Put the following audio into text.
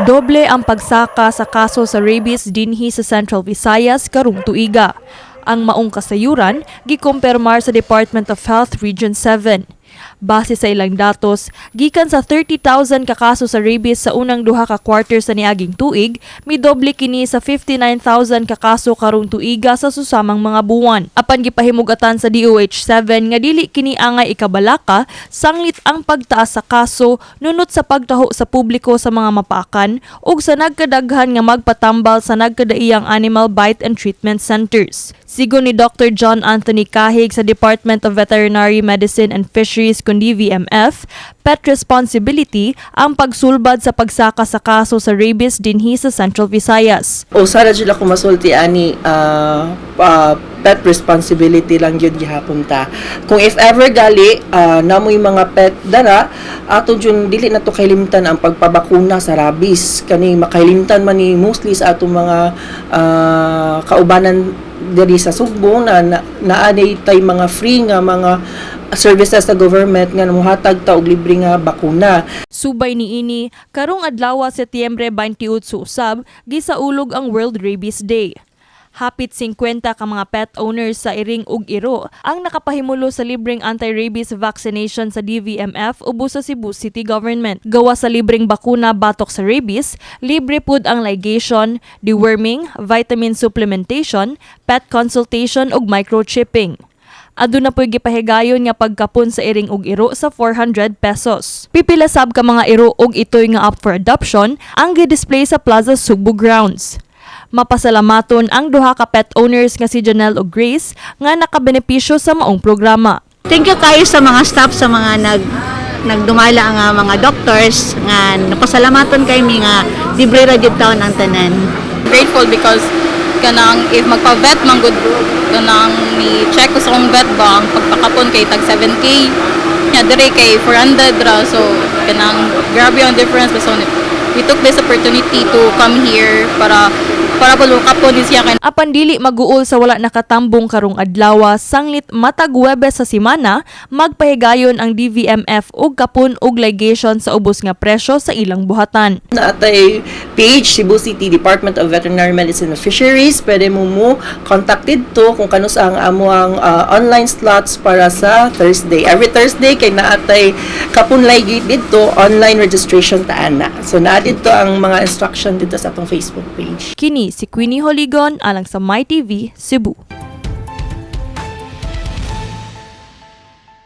Doble ang pagsaka sa kaso sa rabies dinhi sa Central Visayas karong tuiga. Ang maong kasayuran gikumpirmar sa Department of Health Region 7. Base sa ilang datos, gikan sa 30,000 ka kaso sa rabies sa unang duha ka quarter sa niaging tuig, midoble kini sa 59,000 ka kaso karong tuiga sa susamang mga buwan. Apan gipahimugatan sa DOH7 nga dili kini angay ikabalaka, sanglit ang pagtaas sa kaso nunot sa pagtaho sa publiko sa mga mapaakan ug sa nagkadaghan nga magpatambal sa nagkadaiyang animal bite and treatment centers. Sigon ni Dr. John Anthony Kahig sa Department of Veterinary Medicine and Fisheries kundi VMF, pet responsibility ang pagsulbad sa pagsaka sa kaso sa rabies dinhi sa Central Visayas. o sara jud ako masulti ani ah, ah, pet responsibility lang yun gihapon ta. Kung if ever gali uh, namoy mga pet dara ato jud dili na to kailimtan ang pagpabakuna sa rabies. Kani makailimtan man ni mostly sa atong mga ah, kaubanan diri sa Sugbong na, na tay mga free nga mga services sa government nga muhatag ta og libre nga bakuna Subay ni ini, karong adlaw Setyembre 28 sa usab, gisaulog ang World Rabies Day. Hapit 50 ka mga pet owners sa Iring ug Iro ang nakapahimulo sa libreng anti-rabies vaccination sa DVMF ubos sa Cebu City Government. Gawa sa libreng bakuna batok sa rabies, libre pud ang ligation, deworming, vitamin supplementation, pet consultation ug microchipping. Aduna po'y gipahigayon nga pagkapon sa iring ug iro sa 400 pesos. Pipila sab ka mga iro ug itoy nga up for adoption ang gi-display sa Plaza Sugbo Grounds. Mapasalamaton ang duha ka pet owners nga si Janelle ug Grace nga nakabenepisyo sa maong programa. Thank you kayo sa mga staff sa mga nag nagdumala nga mga doctors nga napasalamaton kay mi nga libre ra gyud taon ang tanan. grateful because kanang if magpa-vet man good kanang ni check ko sa akong vet ba ang pagpakapon kay tag 7k nya dire kay 400 ra so kanang grabe ang difference so we took this opportunity to come here para para po kapon din siya kay Apan dili maguol sa wala nakatambong karong adlaw sanglit matag sa simana magpahigayon ang DVMF og kapon og ligation sa ubos nga presyo sa ilang buhatan. na atay page Cebu City Department of Veterinary Medicine and Fisheries pwede mo mo contacted to kung kanus ang amo ang ah, online slots para sa Thursday. Every Thursday kay naatay kapunlay gid dito online registration ta ana. So naa dito ang mga instruction dito sa atong Facebook page. Kini si Queenie Holigon alang sa My TV Cebu.